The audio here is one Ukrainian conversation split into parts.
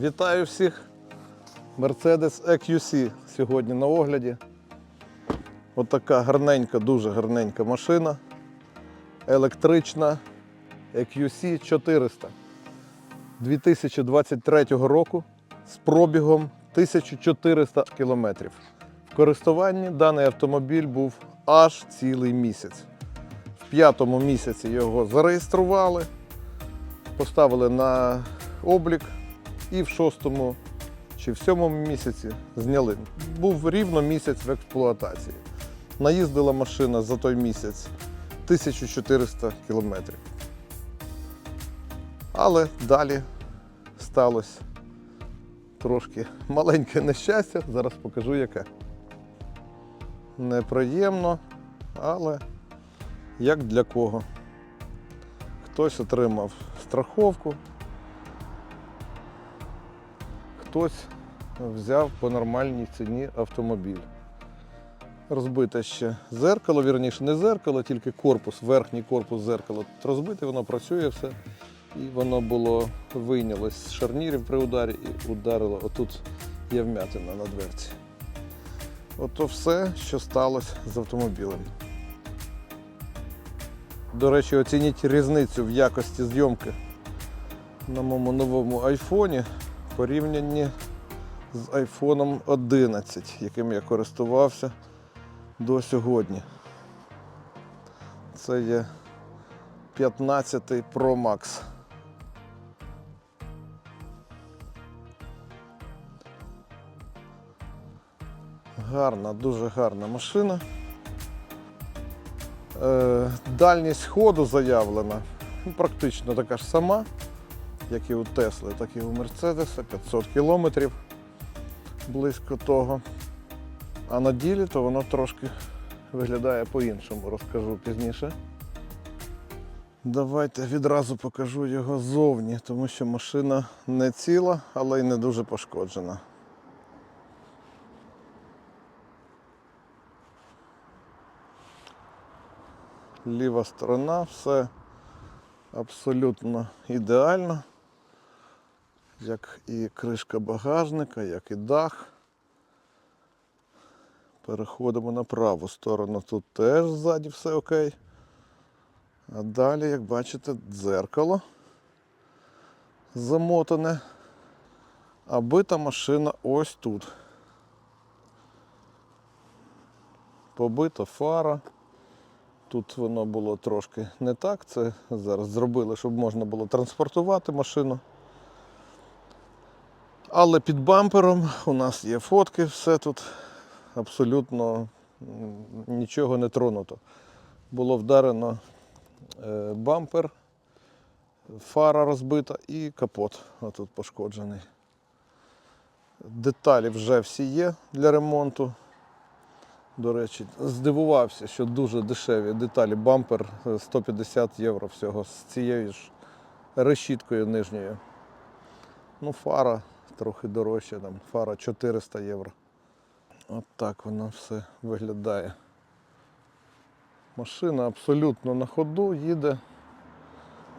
Вітаю всіх! Mercedes EQC сьогодні на огляді. Отака гарненька, дуже гарненька машина. Електрична EQC 400 2023 року з пробігом 1400 км. В користуванні даний автомобіль був аж цілий місяць. В п'ятому місяці його зареєстрували, поставили на облік і в шостому чи в сьомому місяці зняли. Був рівно місяць в експлуатації. Наїздила машина за той місяць 1400 кілометрів. Але далі сталося трошки маленьке нещастя. Зараз покажу яке. Неприємно, але як для кого. Хтось отримав страховку, хтось взяв по нормальній ціні автомобіль. Розбите ще зеркало, вірніше, не зеркало, тільки корпус, верхній корпус зеркала. Розбите, воно працює все. І воно було вийнялось з шарнірів при ударі і ударило. Отут є вмятина на дверці. Ото все, що сталося з автомобілем. До речі, оцініть різницю в якості зйомки на моєму новому айфоні порівнянні з айфоном 11, яким я користувався до сьогодні. Це є 15 Pro Max. Гарна, дуже гарна машина. Е, дальність ходу заявлена ну, практично така ж сама, як і у Тесли, так і у Мерседеса, 500 кілометрів близько того. А на ділі то воно трошки виглядає по-іншому, розкажу пізніше. Давайте відразу покажу його ззовні, тому що машина не ціла, але й не дуже пошкоджена. Ліва сторона, все абсолютно ідеально, як і кришка багажника, як і дах. Переходимо на праву сторону. Тут теж ззаді все окей. А далі, як бачите, дзеркало замотане. А бита машина ось тут. Побита фара. Тут воно було трошки не так. Це зараз зробили, щоб можна було транспортувати машину. Але під бампером у нас є фотки, все тут абсолютно нічого не тронуто. Було вдарено е, бампер, фара розбита і капот отут пошкоджений. Деталі вже всі є для ремонту. До речі, здивувався, що дуже дешеві деталі. Бампер е, 150 євро всього з цією ж решіткою нижньою. Ну, фара трохи дорожча, там фара 400 євро. От так воно все виглядає. Машина абсолютно на ходу, їде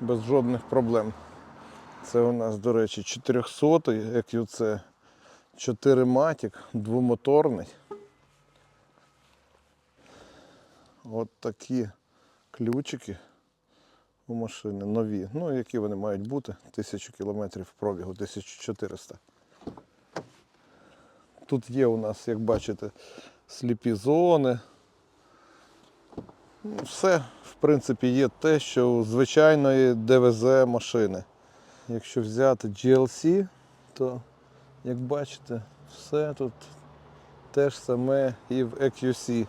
без жодних проблем. Це у нас, до речі, 400 EQC 4 матік, двомоторний. От такі ключики у машини нові. Ну, які вони мають бути? 1000 кілометрів пробігу, 1400. Тут є у нас, як бачите, сліпі зони. Ну, Все, в принципі, є те, що у звичайної ДВЗ машини. Якщо взяти GLC, то, як бачите, все тут те ж саме і в EQC.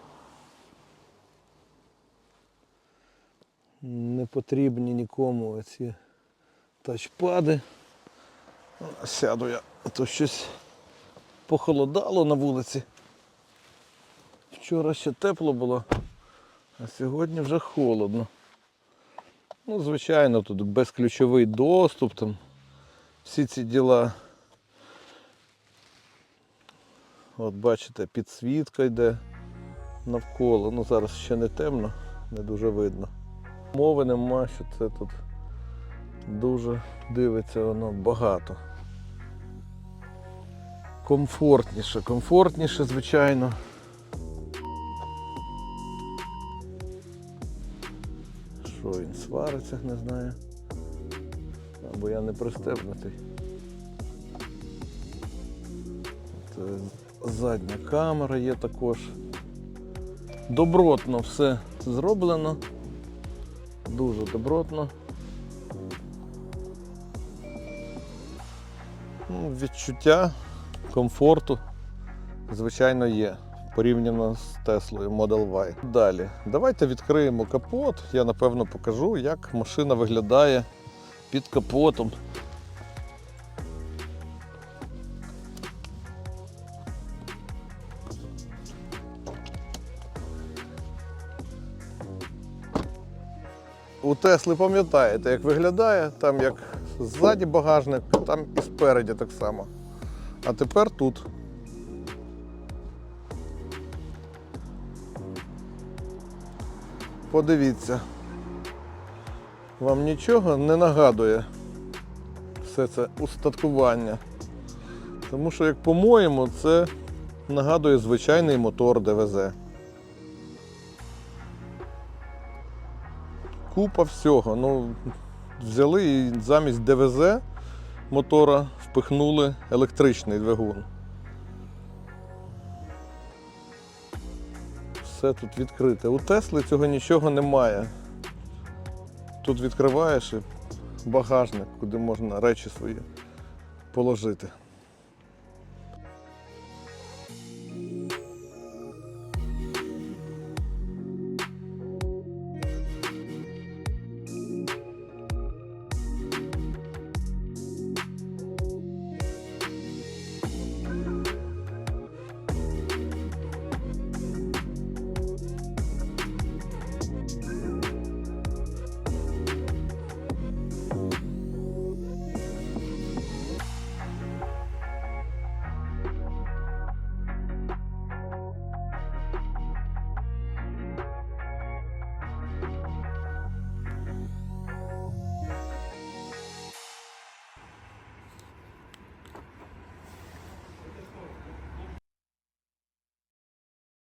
Не потрібні нікому ці тачпади. Сяду я, а то щось похолодало на вулиці. Вчора ще тепло було, а сьогодні вже холодно. Ну, звичайно, тут безключовий доступ, там всі ці діла. От бачите, підсвітка йде навколо. Ну зараз ще не темно, не дуже видно. Мови нема, що це тут дуже дивиться воно багато. комфортніше, комфортніше, звичайно. Що він свариться, не знаю. Або я не пристебнутий. Це задня камера є також. Добротно все зроблено. Дуже добротно. Ну, відчуття комфорту, звичайно, є. Порівняно з Теслою Model Y. Далі, давайте відкриємо капот. Я напевно покажу, як машина виглядає під капотом. У Тесли пам'ятаєте, як виглядає, там як ззаді багажник, там і спереді так само. А тепер тут. Подивіться. Вам нічого не нагадує все це устаткування. Тому що, як по-моєму, це нагадує звичайний мотор ДВЗ. Купа всього. Ну, взяли і замість ДВЗ мотора впихнули електричний двигун. Все тут відкрите. У Тесли цього нічого немає. Тут відкриваєш і багажник, куди можна речі свої положити.